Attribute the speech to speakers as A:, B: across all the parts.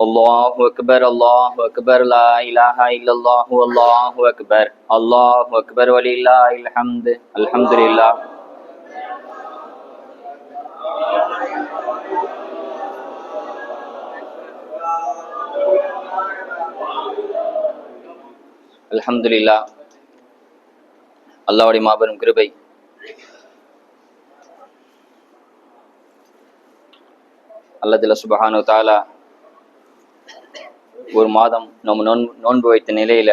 A: الله أكبر الله أكبر لا إله إلا الله والله أكبر الله أكبر ولله الحمد الحمد لله الحمد لله அல்லாவுடைய மாபெரும் கிருபை அல்லதுல சுபஹானு தாலா ஒரு மாதம் நம்ம நோன் நோன்பு வைத்த நிலையில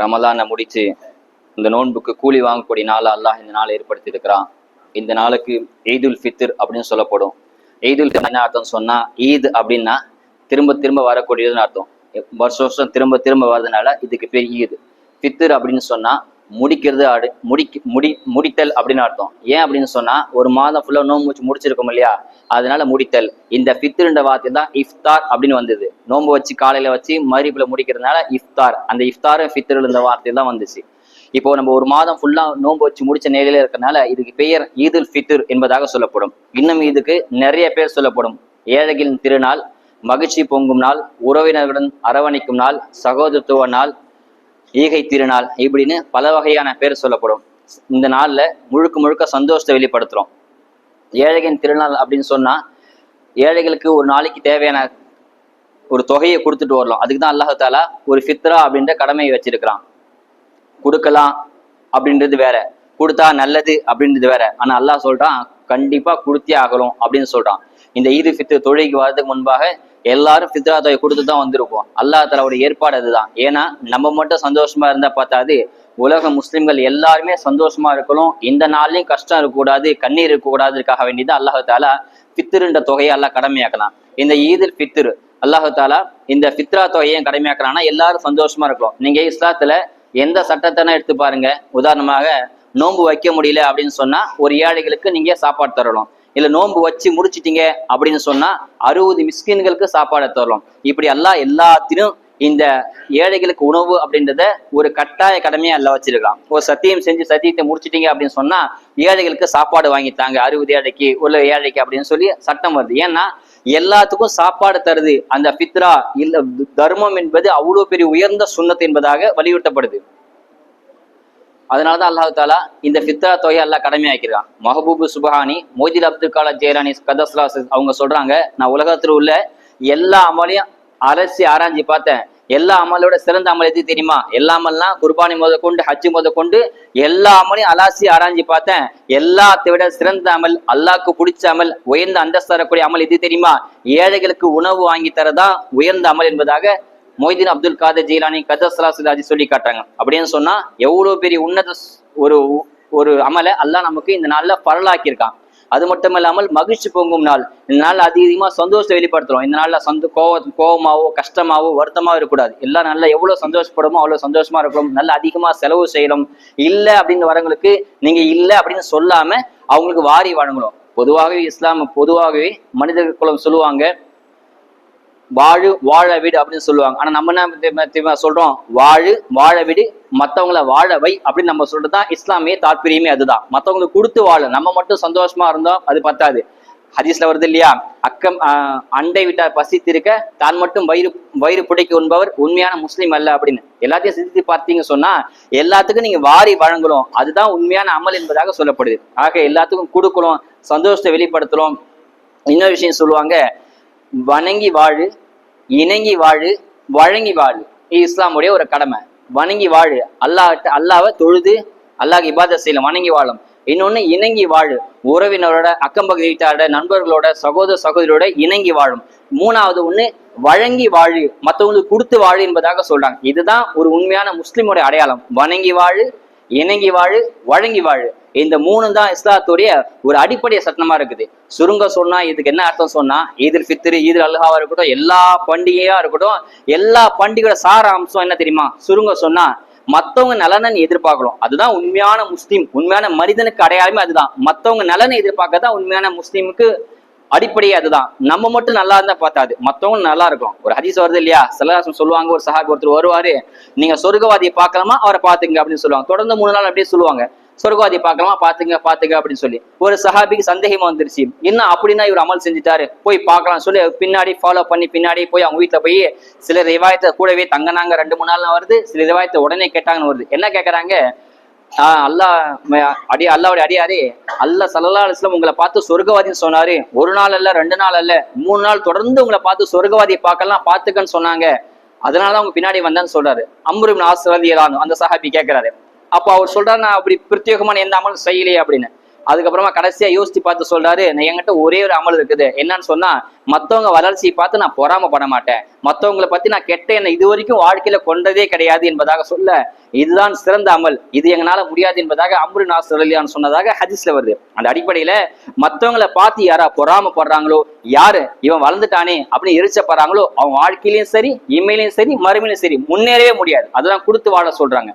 A: ரமலானை முடிச்சு இந்த நோன்புக்கு கூலி வாங்கக்கூடிய நாளை அல்லாஹ் இந்த நாளை ஏற்படுத்தி இருக்கிறான் இந்த நாளுக்கு ஈதுல் ஃபித்ர் அப்படின்னு சொல்லப்படும். ஈதுல் என்ன அர்த்தம் சொன்னா ஈத் அப்படின்னா திரும்ப திரும்ப வரக்கூடியதுன்னு அர்த்தம். வருஷம் வருஷம் திரும்ப திரும்ப வர்றதுனால இதுக்கு பேர் ஈத். ஃபித்ர் அப்படின்னு சொன்னா முடிக்கிறது அடு முடிக்க முடி முடித்தல் அப்படின்னு அர்த்தம். ஏன் அப்படின்னு சொன்னா ஒரு மாதம் ஃபுல்லா நோன்பு வச்சு முடிச்சிருக்கோம் இல்லையா? அதனால முடித்தல். இந்த ஃபித்ருன்ற வார்த்தை தான் இஃப்தார் அப்படின்னு வந்தது. நோன்பு வச்சு காலையில வச்சு மரிப்புல முடிக்கிறதுனால இஃப்தார். அந்த இஃப்தாரும் ஃபித்ருல இந்த வார்த்தை தான் வந்துச்சு. இப்போ நம்ம ஒரு மாதம் ஃபுல்லா நோன்பு வச்சு முடிச்ச நிலையில இருக்கறனால இதுக்கு பெயர் ஈதுல் ஃபித்ர் என்பதாக சொல்லப்படும். இன்னும் இதுக்கு நிறைய பேர் சொல்லப்படும். ஏழைகளின் திருநாள் மகிழ்ச்சி பொங்கும் நாள் உறவினர்களுடன் அரவணைக்கும் நாள் சகோதரத்துவ நாள் ஈகை திருநாள் இப்படின்னு பல வகையான பேர் சொல்லப்படும். இந்த நாளில் முழுக்க முழுக்க சந்தோஷத்தை வெளிப்படுத்துகிறோம் ஏழைகளின் திருநாள் அப்படின்னு சொன்னால் ஏழைகளுக்கு ஒரு நாளைக்கு தேவையான ஒரு தொகையை கொடுத்துட்டு வரலாம். அதுக்கு தான் அல்லாஹாலா ஒரு ஃபித்ரா அப்படின்ற கடமையை வச்சிருக்கிறான். கொடுக்கலாம் அப்படின்றது வேற. கொடுத்தா நல்லது அப்படின்றது வேற. ஆனால் அல்லாஹ் சொல்கிறான் கண்டிப்பாக கொடுத்தே ஆகணும் அப்படின்னு சொல்கிறான் இந்த ஈது ஃபித்ரு தொழுகைக்கு வர்றதுக்கு முன்பாக எல்லாரும் ஃபித்ரா தொகை கொடுத்து தான் வந்திருப்போம் அல்லாஹ் தலாவுடைய ஏற்பாடு அதுதான். ஏன்னா நம்ம மட்டும் சந்தோஷமா இருந்தா பார்த்தாது உலக முஸ்லிம்கள் எல்லாருமே சந்தோஷமா இருக்கணும். இந்த நாள்லயும் கஷ்டம் இருக்கக்கூடாது கண்ணீர் இருக்கக்கூடாதுக்காக வேண்டிதான் அல்லாஹு தாலா ஃபித்ருன்ற தொகையை எல்லாம் கடமையாக்கலாம். இந்த ஈதில் ஃபித்ரு அல்லாஹு தாலா இந்த ஃபித்ரா தொகையை கடமையாக்குறான்னா எல்லாரும் சந்தோஷமா இருக்கணும். நீங்க இஸ்லாத்துல எந்த சட்டத்தை எடுத்து பாருங்க? உதாரணமாக நோன்பு வைக்க முடியல அப்படின்னு சொன்னா ஒரு ஏழைகளுக்கு நீங்க சாப்பாடு தரலாம் இல்ல நோன்பு வச்சு முடிச்சிட்டீங்க அப்படின்னு சொன்னா அறுபது மிஸ்கின்களுக்கு சாப்பாடு தரலாம் இப்படி எல்லாம் எல்லாத்திலும் இந்த ஏழைகளுக்கு உணவு அப்படின்றத ஒரு கட்டாய கடமையா எல்லாம் வச்சிருக்கலாம் ஒரு சத்தியம் செஞ்சு சத்தியத்தை முடிச்சிட்டீங்க அப்படின்னு சொன்னா ஏழைகளுக்கு சாப்பாடு வாங்கித்தாங்க அறுபது ஏழைக்கு உள்ள ஏழைக்கு அப்படின்னு சொல்லி சட்டம் வருது. ஏன்னா எல்லாத்துக்கும் சாப்பாடு தருது. அந்த பித்ரா இல்ல தர்மம் என்பது அவ்வளவு பெரிய உயர்ந்த சுண்ணத்து என்பதாக வலியுறுத்தப்படுது. அதனாலதான் அல்லாஹு தாலா இந்த ஃபித்ரா தொகையை எல்லாம் கடமையாக்கிறான் மஹபூபு சுபஹானி மோதில் அப்துல் கலாம் ஜெயரானி கதஸ்லாஸ் அவங்க சொல்றாங்க நான் உலகத்தில் உள்ள எல்லா அமலையும் அலசி ஆராய்ஞ்சி பார்த்தேன். எல்லா அமலோட சிறந்த அமல் எது தெரியுமா? எல்லா அமல்லாம் குர்பானி முத கொண்டு ஹஜ்ஜு முத கொண்டு எல்லா அமலையும் அலாசி ஆராய்ஞ்சி பார்த்தேன். எல்லாத்தை விட சிறந்த அமல் அல்லாக்கு பிடிச்ச அமல் உயர்ந்த அந்தஸ்து தரக்கூடிய அமல் எது தெரியுமா? ஏழைகளுக்கு உணவு வாங்கி தரதான் உயர்ந்த அமல் என்பதாக மொய்தீன் அப்துல் காதர் ஜெயிலானி கதஸ்லாசுதாஜி சொல்லி காட்டுறாங்க. அப்படின்னு சொன்னா எவ்வளவு பெரிய உன்னத ஒரு ஒரு அமலை அல்லாஹ் நமக்கு இந்த நாள்ல பரலாக்கியிருக்கான். அது மட்டும் இல்லாமல் மகிழ்ச்சி பொங்கும் நாள். இந்த நாள் அதிகமா சந்தோஷத்தை வெளிப்படுத்துறோம். இந்த நாள்ல சந்தோ கோவ கோவமாவோ கஷ்டமாவோ வருத்தமாவோ இருக்கக்கூடாது. எல்லா நாள்ல எவ்வளவு சந்தோஷப்படுமோ அவ்வளவு சந்தோஷமா இருக்கணும். நல்ல அதிகமா செலவு செய்யணும். இல்ல அப்படின்னு வரவங்களுக்கு நீங்க இல்ல அப்படின்னு சொல்லாம அவங்களுக்கு வாரி வழங்கணும். பொதுவாகவே இஸ்லாம் பொதுவாகவே மனித குலம் சொல்லுவாங்க வாழு வாழ வீடு அப்படின்னு சொல்லுவாங்க. ஆனா நம்ம என்ன சொல்றோம்? வாழு வாழ வீடு மத்தவங்கள வாழ வை அப்படின்னு நம்ம சொல்றது தான் இஸ்லாமிய தாற்பயமே அதுதான். மத்தவங்களுக்கு கொடுத்து வாழ. நம்ம மட்டும் சந்தோஷமா இருந்தோம் அது பத்தாது. ஹதீஸ்ல வருது இல்லையா? அக்கம் அண்டை விட்டார் பசித்திருக்க தான் மட்டும் வயிறு வயிறு புடைக்கு உண்பவர் உண்மையான முஸ்லீம் அல்ல அப்படின்னு. எல்லாத்தையும் சிந்தித்து பார்த்தீங்க சொன்னா எல்லாத்துக்கும் நீங்க வாரி வழங்கணும். அதுதான் உண்மையான அமல் என்பதாக சொல்லப்படுது. ஆக எல்லாத்துக்கும் கொடுக்கணும் சந்தோஷத்தை வெளிப்படுத்தணும் இன்னொரு விஷயம் சொல்லுவாங்க வணங்கி வாழு இணங்கி வாழு வழங்கி வாழு. இது இஸ்லாமுடைய ஒரு கடமை. வணங்கி வாழு. அல்லாஹ் அல்லாவை தொழுது அல்லாஹ் இபாத செய்யலாம். வணங்கி வாழும். இன்னொன்னு இணங்கி வாழு. உறவினரோட அக்கம் பக்கத்து வீட்டாரோட நண்பர்களோட சகோதர சகோதரியோட இணங்கி வாழும். மூணாவது ஒண்ணு வழங்கி வாழு. மற்றவங்களுக்கு கொடுத்து வாழு என்பதாக சொல்றாங்க. இதுதான் ஒரு உண்மையான முஸ்லிமோட அடையாளம். வணங்கி வாழு இணங்கி வாழு வழங்கி வாழு. இந்த மூணு தான் இஸ்லாத்துடைய ஒரு அடிப்படை சட்டமா இருக்குது. சுருங்க சொன்னா இதுக்கு என்ன அர்த்தம் சொன்னா ஈதில் ஃபித்ரு ஈதில் அல்ஹாவா இருக்கட்டும் எல்லா பண்டிகையா இருக்கட்டும் எல்லா பண்டிகையோட சார அம்சம் என்ன தெரியுமா? சுருங்க சொன்னா மத்தவங்க நலனை நீ எதிர்பார்க்கணும். அதுதான் உண்மையான முஸ்லீம். உண்மையான மனிதனுக்கு அடையாளமே அதுதான். மத்தவங்க நலனை எதிர்பார்க்க தான் உண்மையான முஸ்லீமுக்கு அடிப்படையே அதுதான். நம்ம மட்டும் நல்லா இருந்தா பார்த்தாது மத்தவங்க நல்லா இருக்கும். ஒரு ஹதீஸ் வருது இல்லையா? சிலராசம் சொல்லுவாங்க ஒரு சஹாபி ஒருத்தர் வருவாரு நீங்க சொர்க்கவாதியை பார்க்கலாமா? அவரை பாத்துங்க அப்படின்னு சொல்லுவாங்க. தொடர்ந்து மூணு நாள் அப்படியே சொல்லுவாங்க. சொர்க்கவாதி பார்க்கலாமா? பாத்துங்க பாத்துங்க அப்படின்னு சொல்லி. ஒரு சஹாபிக்கு சந்தேகமா வந்துருச்சு. என்ன அப்படின்னா இவர் அமல் செஞ்சுட்டாரு. போய் பார்க்கலாம் சொல்லி பின்னாடி ஃபாலோ பண்ணி பின்னாடி போய் அவங்க வீட்டுல போய் சில ரிவாயத்தை கூடவே தங்கினாங்க. ரெண்டு மூணு நாள் வருது. சில ரிவாயத்தை உடனே கேட்டாங்கன்னு வருது. என்ன கேக்குறாங்க? ஆஹ் அல்லாஹ் அடி அல்லாவுடைய அடியாரே அல்லாஹ் சல்லா அலுவலம் உங்களை பார்த்து சொர்க்கவாதின்னு சொன்னாரு. ஒரு நாள் அல்ல ரெண்டு நாள் அல்ல மூணு நாள் தொடர்ந்து உங்களை பார்த்து சொர்க்கவாதியை பார்க்கலாம் பார்த்துக்கன்னு சொன்னாங்க. அதனாலதான் அவங்க பின்னாடி வந்தேன்னு சொல்றாரு. அம்ருபின் ஆசிரதியலானு அந்த சஹாபி கேட்கிறாரு அப்போ அவர் சொல்றாரு நான் அப்படி பிரத்யேகமான எந்த அமலும் செய்யலையே அப்படின்னு. அதுக்கப்புறமா கடைசியா யோசிச்சு பார்த்து சொல்றாரு என்கிட்ட ஒரே ஒரு அமல் இருக்குது. என்னன்னு சொன்னா மத்தவங்க வளர்ச்சியை பார்த்து நான் பொறாமப்பட மாட்டேன். மத்தவங்களை பத்தி நான் கெட்ட என்ன இது வரைக்கும் வாழ்க்கையில கொண்டதே கிடையாது என்பதாக சொல்ல இதுதான் சிறந்த அமல். இது எங்களால முடியாது என்பதாக அம்ரு நாசலியான்னு சொன்னதாக ஹதிஸ்ல வருது. அந்த அடிப்படையில மத்தவங்களை பார்த்து யாரா பொறாமப்படுறாங்களோ யாரு இவன் வளர்ந்துட்டானே அப்படின்னு எரிச்சப்படுறாங்களோ அவன் வாழ்க்கையிலயும் சரி இம்மையிலையும் சரி மறுமையிலும் சரி முன்னேறவே முடியாது. அதெல்லாம் கொடுத்து வாழ சொல்றாங்க.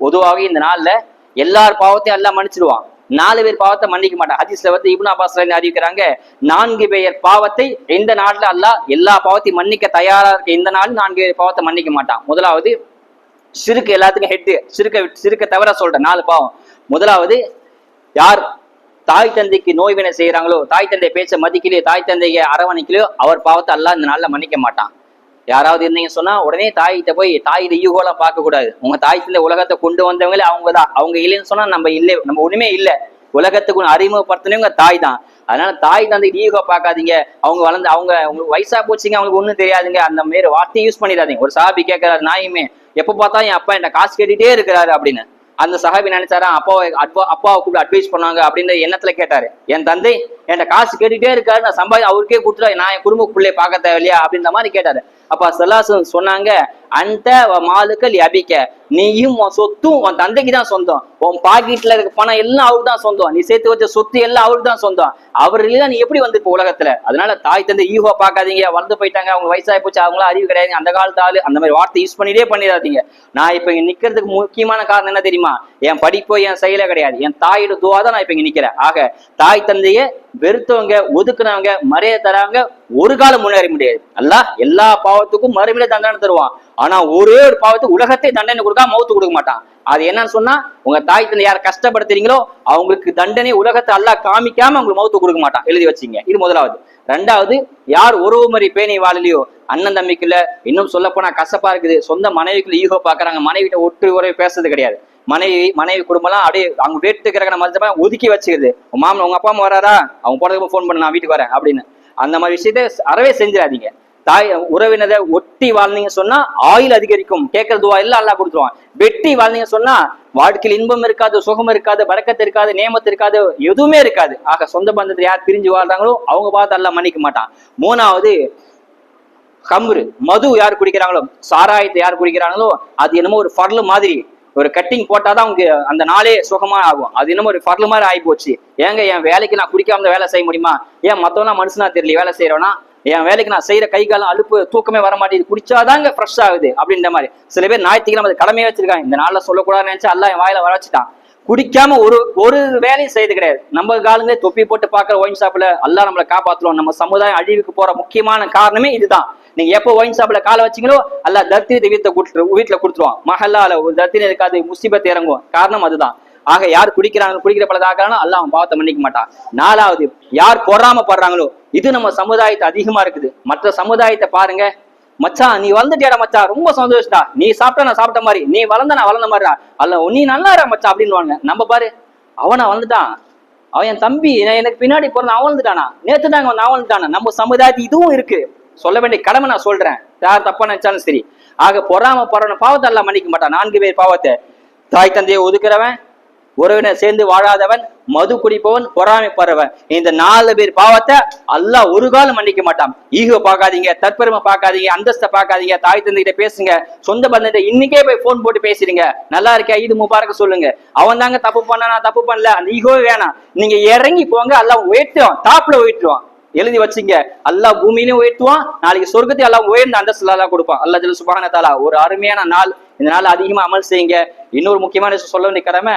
A: பொதுவாகவே இந்த நாள்ல எல்லார் பாவத்தையும் எல்லாம் மன்னிச்சிடுவான் நாலு பேர் பாவத்தை மன்னிக்க மாட்டான் ஹதீஸ்ல வந்து இப்னா அப்பாஸ் அறிவிக்கிறாங்க நான்கு பேர் பாவத்தை இந்த நாள்ல அல்லாஹ் எல்லா பாவத்தையும் மன்னிக்க தயாரா இருக்க இந்த நாள் நான்கு பேர் பாவத்தை மன்னிக்க மாட்டான். முதலாவது சிறுக்கு எல்லாத்துக்கும் ஹெட்டு சிறுக்க சிறுக்க தவிர சொல்றேன் நாலு பாவம். முதலாவது யார் தாய் தந்தைக்கு நோய்வினை செய்யறாங்களோ தாய் தந்தை பேச்ச மதிக்கலையோ தாய் தந்தையை அரவணைக்கலையோ அவர் பாவத்தை அல்லாஹ் இந்த நாள்ல மன்னிக்க மாட்டான். யாராவது இருந்தீங்க சொன்னா உடனே தாய்கிட்ட போய் தாயிட ஈகோலாம் பார்க்க கூடாது உங்க தாய் இந்த உலகத்தை கொண்டு வந்தவங்களே அவங்க தான் அவங்க இல்லைன்னு சொன்னா நம்ம இல்லை. நம்ம ஒண்ணுமே இல்லை. உலகத்துக்கு அறிமுகப்படுத்தினவங்க தாய் தான். அதனால தாய் தந்தை ஈகோ பார்க்காதீங்க. அவங்க வளர்ந்து அவங்க உங்களுக்கு வயசா போச்சுங்க அவங்களுக்கு ஒண்ணும் தெரியாதுங்க. அந்த மாரி வார்த்தையை யூஸ் பண்ணிடாதீங்க. ஒரு சாபி கேட்கறாரு நாயுமே எப்ப பார்த்தா என் அப்பா என்ன காசு கேட்டுட்டே இருக்கிறாரு அப்படின்னு. அந்த சஹாபி நினைச்சாரா அப்பாவை அட்வா அப்பாவை கூப்பிட்டு அட்வைஸ் பண்ணாங்க அப்படின்ற எண்ணத்துல கேட்டாரு. என் தந்தை என்கிட்ட காசு கேட்டுட்டே இருக்காரு. நான் சம்பாதி அவருக்கே கொடுத்துட்டு நான் என் குடும்ப பிள்ளைய பார்க்க தேவையில்லையா? அப்படின்ற மாதிரி கேட்டாரு. அப்ப செல்லாசன் சொன்னாங்க அந்த மாலுக்கள் அபிக்க. நீயும் உன் சொத்தும் உன் தந்தைக்கு தான் சொந்தம். உன் பாக்கெட்ல இருக்க பணம் எல்லாம் அவருக்கு தான் சொந்தம். நீ சேர்த்து வச்ச சொத்து எல்லாம் அவருக்கு தான் சொந்தம். அவர் இல்லையா நீ எப்படி வந்து இப்போ உலகத்துல? அதனால தாய் தந்தை ஈகோ பார்க்காதீங்க. வளர்ந்து போயிட்டாங்க. அவங்க வயசாகி போச்சு. அவங்களாம் அறிவு கிடையாது. அந்த காலத்து ஆளு அந்த மாதிரி வார்த்தை யூஸ் பண்ணிட்டே பண்ணிடாதீங்க. நான் இப்ப இங்க நிக்கிறதுக்கு முக்கியமான காரணம் என்ன தெரியுமா? என் படிப்போ என் செயலே கிடையாது. என் தாயோட துவா தான் நான் இப்ப இங்க நிக்கிறேன். ஆக தாய் தந்தையே வெறுத்தவங்க ஒதுக்குனவங்க மறைய தராங்க ஒரு காலம் முன்னேற முடியாது. அல்ல எல்லா பாவத்துக்கும் மறுமையில தண்டனை தருவான். ஆனா ஒரே ஒரு பாவத்துக்கு உலகத்தை தண்டனை கொடுக்க மௌத்து கொடுக்க மாட்டான். அது என்னன்னு சொன்னா உங்க தாய் தந்தை யார் கஷ்டப்படுத்துறீங்களோ அவங்களுக்கு தண்டனை உலகத்தை அல்லா காமிக்காம அவங்களுக்கு மௌத்து கொடுக்க மாட்டான். எழுதி வச்சிங்க. இது முதலாவது. ரெண்டாவது யார் உறவு முறை பேணி வாழலையோ அண்ணன் தம்பிக்குள்ள இன்னும் சொல்ல போனா கசப்பா இருக்குது சொந்த மனைவிக்குள்ள ஈகோ பாக்குறாங்க மனைவிட்ட ஒட்டு உறவு பேசுறது கிடையாது. மனைவி மனைவி குடும்பம்லாம் அப்படியே அவங்க வீட்டுக்கு இருக்கிற மனுஷன் ஒதுக்கி வச்சுக்கிறது உன் மாமன் உங்க அப்பா அம்மா வராரா அவங்க போனதுக்கு ஃபோன் பண்ண நான் வீட்டுக்கு வரேன் அப்படின்னு. அந்த மாதிரி விஷயத்த அறவே செஞ்சிடாதீங்க. தாய் உறவினரை ஒட்டி வாழ்ந்தீங்க சொன்னா ஆயுள் அதிகரிக்கும். கேட்கறதுவா எல்லாம் அல்லா கொடுத்துருவான். வெட்டி வாழ்ந்தீங்க சொன்னா வாழ்க்கையில் இன்பம் இருக்காது சுகம் இருக்காது பறக்கத்து இருக்காது நேமத்து இருக்காது எதுவுமே இருக்காது. ஆக சொந்த பந்தத்தை யார் பிரிஞ்சு வாழ்றாங்களோ அவங்க பார்த்து எல்லாம் மன்னிக்க மாட்டான். மூணாவது கம்ரு மது யார் குடிக்கிறாங்களோ சாராயத்தை யார் குடிக்கிறாங்களோ அது என்னமோ ஒரு ஃபர்லு மாதிரி ஒரு கட்டிங் போட்டாதான் அவங்க அந்த நாளே சுகமா ஆகும். அது என்னமோ ஒரு ஃபர்லு மாதிரி ஆகி போச்சு ஏங்க என் வேலைக்கு நான் குடிக்காம வேலை செய்ய முடியுமா? ஏன் மத்தவனா மனுஷனா தெரியல வேலை செய்யறவனா என் வேலைக்கு நான் செய்யற கை காலம் அழுப்பு தூக்கமே வர மாட்டேங்குது. குடிச்சாதாங்க ஃப்ரெஷ் ஆகுது அப்படின்ற மாதிரி. சில பேர் ஞாயிற்றுக்கிழமை அது கடமையே வச்சிருக்காங்க. இந்த நாள்ல சொல்லக்கூடாதுன்னு நினைச்சு எல்லாம் என் வாயில வர வச்சுட்டான். குடிக்காம ஒரு ஒரு வேலையும் செய்யறது கிடையாது. நம்ம காலங்களே தொப்பி போட்டு பாக்குற ஒயின் ஷாப்ல எல்லாம் நம்மளை காப்பாத்துறோம் நம்ம சமுதாயம் அழிவுக்கு போற முக்கியமான காரணமே இதுதான். நீங்க எப்போ ஒயின் ஷாப்ல காலை வச்சீங்களோ அல்ல தத்திரத்தை வீட்டை கொடுத்துரு வீட்டுல கொடுத்துருவான். மஹல்லால ஒரு இருக்காது முசிபத் இறங்கும். காரணம் அதுதான். ஆக யார் குடிக்கிறாங்க குடிக்கிற பழதாக்கிறானோ அல்ல அவன் பாவத்தை மன்னிக்க மாட்டான். நாலாவது யார் பொறாமப்படுறாங்களோ இது நம்ம சமுதாயத்தை அதிகமா இருக்குது. மற்ற சமுதாயத்தை பாருங்க. மச்சான் நீ வளர்ந்துட்டியாடா மச்சான் ரொம்ப சந்தோஷம்டா. நீ சாப்பிட்டா நான் சாப்பிட்ட மாதிரி நீ வளர்ந்த நான் வளர்ந்த மாதிரிடா. அல்ல நீ நல்லா மச்சா மச்சான் அப்படின்னு நம்ம பாரு அவனா வளர்ந்துட்டான். அவன் என் தம்பி எனக்கு பின்னாடி பிறந்த அவன் வந்துட்டானா நேத்து நாங்க அவன் வந்துட்டானா நம்ம சமுதாயத்து இதுவும் இருக்கு. சொல்ல வேண்டிய கடமை நான் சொல்றேன். யார் தப்பா நினைச்சாலும் சரி. ஆக பொறாம பொறான பாவத்தை எல்லாம் மன்னிக்க மாட்டான். நான்கு பேர் பாவத்தை. தாய் தந்தையை ஒதுக்குறவன் உறவினர் சேர்ந்து வாழாதவன் மது குடிப்பவன் பொறாமை பறவன் இந்த நாலு பேர் பாவத்தை அல்லாஹ் ஒரு காலம் மன்னிக்க மாட்டான். ஈகோ பார்க்காதீங்க தற்பெருமை பார்க்காதீங்க அந்தஸ்தை பார்க்காதீங்க தாய் தந்தைகிட்ட பேசுங்க சொந்த பந்தத்தை இன்னைக்கே போய் போன் போட்டு பேசுறீங்க நல்லா இருக்கியா இது முபாரக்க சொல்லுங்க. அவன் தாங்க தப்பு பண்ண நான் தப்பு பண்ணல. அந்த ஈகோவே வேணாம். நீங்க இறங்கி போங்க அல்லாஹ் உயர்த்துவான். டாப்ல உயர்த்துவான். எழுதி வச்சுங்க. அல்லாஹ் பூமியிலும் உயர்த்துவான் நாளைக்கு சொர்க்கத்தை எல்லாம் உயர்ந்த அந்தஸ்து எல்லாம் கொடுப்பான் அல்லா ஜல் சுபான தாலா ஒரு அருமையான நாள். இந்த நாள் அதிகமா அமல் செய்யுங்க. இன்னொரு முக்கியமான விஷயம் சொல்ல வேண்டிய கடமை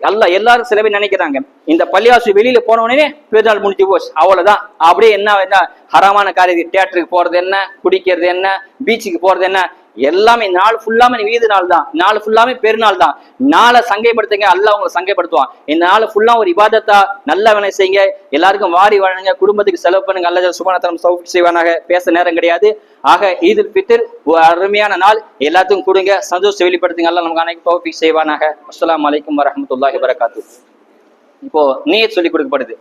A: எல்லாம் எல்லாரும் சில பேர் நினைக்கிறாங்க இந்த பள்ளியாசு வெளியில போன உடனே பெருநாள் முடிஞ்சு போச்சு. அவ்வளவுதான். அப்படியே என்ன என்ன ஹரமான காரியம் தியேட்டருக்கு போறது என்ன குடிக்கிறது என்ன பீச்சுக்கு போறது என்ன எல்லாமே நாள் ஃபுல்லாமே வீது நாள் தான். நாள் ஃபுல்லாமே பெருநாள் தான். நாளை சங்கைப்படுத்துங்க அல்ல உங்களை சங்கைப்படுத்துவான். இந்த நாள் ஃபுல்லா ஒரு இபாதத்தா நல்ல வேலை செய்யுங்க. எல்லாருக்கும் வாரி வழங்குங்க. குடும்பத்துக்கு செலவு பண்ணுங்க. அல்ல சுபனத்தனம் சௌஃபி செய்வானாக. பேச நேரம் கிடையாது. ஆக ஈதுல் ஃபித்ர் ஒரு அருமையான நாள். எல்லாத்துக்கும் கொடுங்க. சந்தோஷம் வெளிப்படுத்துங்க. எல்லாம் நமக்கு அனைத்து தௌஃபி செய்வானாக. அஸ்லாம் அலைக்கும் வரமத்துல்லாஹி வரகாத்து இப்போ நீயே சொல்லி கொடுக்கப்படுது.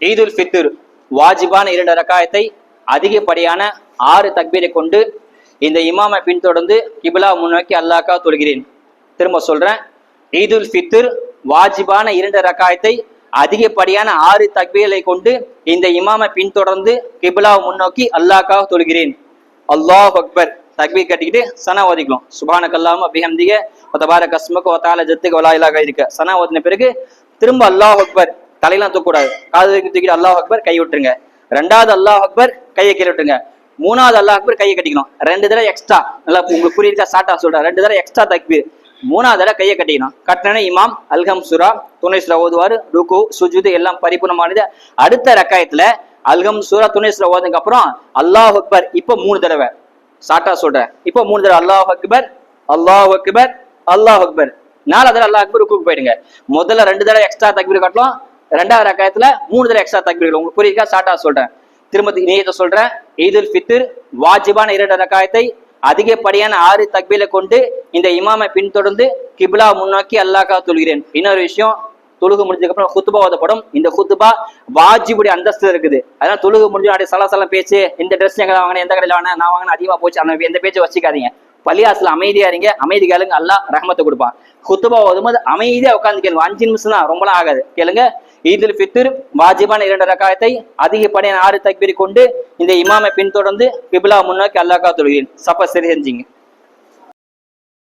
A: ஈதுல் ஃபித்ர் வாஜிபான இரண்டு ரக்காயத்தை அதிகப்படியான ஆறு தக்பீரை கொண்டு இந்த இமாமை பின்தொடர்ந்து கிபிலா முன்னோக்கி அல்லாக்கா தொழுகிறேன். திரும்ப சொல்றேன். ஈதுல் ஃபித்ர் வாஜிபான இரண்டு ரக்காயத்தை அதிகப்படியான ஆறு தக்பீரை கொண்டு இந்த இமாமை பின்தொடர்ந்து கிபிலா முன்னோக்கி அல்லாக்கா தொழுகிறேன். அல்லாஹ் அக்பர். தக்பீர் கட்டிக்கிட்டு சனா ஓதிக்கலாம். சுபான கல்லாம அபிஹம்திக ஒத்தபார கஸ்மக்கு ஒத்தால ஜத்துக்கு வலாயிலாக இருக்க. சனா ஓதின பிறகு திரும்ப அல்லாஹ் அக்பர். தலையெல்லாம் தூக்கக்கூடாது. காது தூக்கிட்டு அல்லாஹ் அக்பர் கை விட்டுருங்க. ரெண்டாவது அல்லாஹ் அக்பர் கையை கீழே விட்டுருங்க. மூணாவது அல்லாஹ் அக்பர் கையை கட்டிக்கணும். ரெண்டு தடவை எக்ஸ்ட்ரா நல்லா உங்களுக்கு புரியுதா? ஷார்ட்டா சொல்றேன். ரெண்டு தடவை எக்ஸ்ட்ரா தக்பீர். மூணாவது தடவை கையை கட்டிக்கணும். கட்டின இமாம் அல்ஹம் சுரா துணை சுரா ஓதுவார் ருக்கு சுஜுது எல்லாம் பரிபூர்ணமானது. அடுத்த ரக்காயத்துல அல்ஹம் சூரா துணை சுரா ஓதுக்கு அப்புறம் அல்லாஹ் அக்பர் இப்போ மூணு தடவை. ஷார்ட்டா சொல்றேன். இப்போ மூணு தடவை அல்லாஹ் அக்பர் அல்லாஹ் அக்பர் அல்லாஹ் அக்பர். நாலு தடவை அல்லாஹ் அக்பர் ருக்குக்கு போயிடுங்க. முதல்ல ரெண்டு தடவை எக்ஸ்ட்ரா தக்பீர் கட்டலாம் ரெண்டாவது ரக்காயத்துல மூணு தடவை எக்ஸ்ட்ரா தக்பீர் உங்களுக்கு புரியுதா? ஷார்ட்டா சொல்றேன். திரும்ப நீயத்தை சொல்றேன். ஈதுல் ஃபித்ர் வாஜிபான இரண்டு ரகாயத்தை அதிகப்படியான ஆறு தக்பீரை கொண்டு இந்த இமாமை பின்தொடர்ந்து கிபிலா முன்னோக்கி அல்லாஹ்க்கா தொழுகிறேன். இன்னொரு விஷயம் தொழுகு முடிஞ்சதுக்கு அப்புறம் ஓதப்படும். இந்த குத்துபா வாஜிபுடைய அந்தஸ்து இருக்குது. அதனால தொழுகு முடிஞ்சு அப்படியே சலசலம் பேச்சு இந்த ட்ரெஸ் எங்க வாங்கினேன் எந்த கடையில் வாங்கினேன் நான் வாங்கினேன் அதிகமா போச்சு அந்த எந்த பேச்சு வச்சுக்காதீங்க. பள்ளியாசுல அமைதியா இருங்க அமைதி கேளுங்க அல்லாஹ் ரஹமத்தை கொடுப்பான். குத்துபா ஓதும்போது அமைதியா உட்காந்து கேளுங்க. அஞ்சு நிமிஷம் தான் ரொம்பலாம் ஆகாது. கேளுங்க ஈதுல் ஃபித்ர் வாஜிபான இரண்டு ரக்காயத்தை அதிகப்படியான ஆறு தக்பீர் கொண்டு இந்த இமாமை பின்தொடர்ந்து பிபிலா முன்னோக்கி அல்லாக்கா தொழுகிறேன் சப்ப சரி செஞ்சீங்க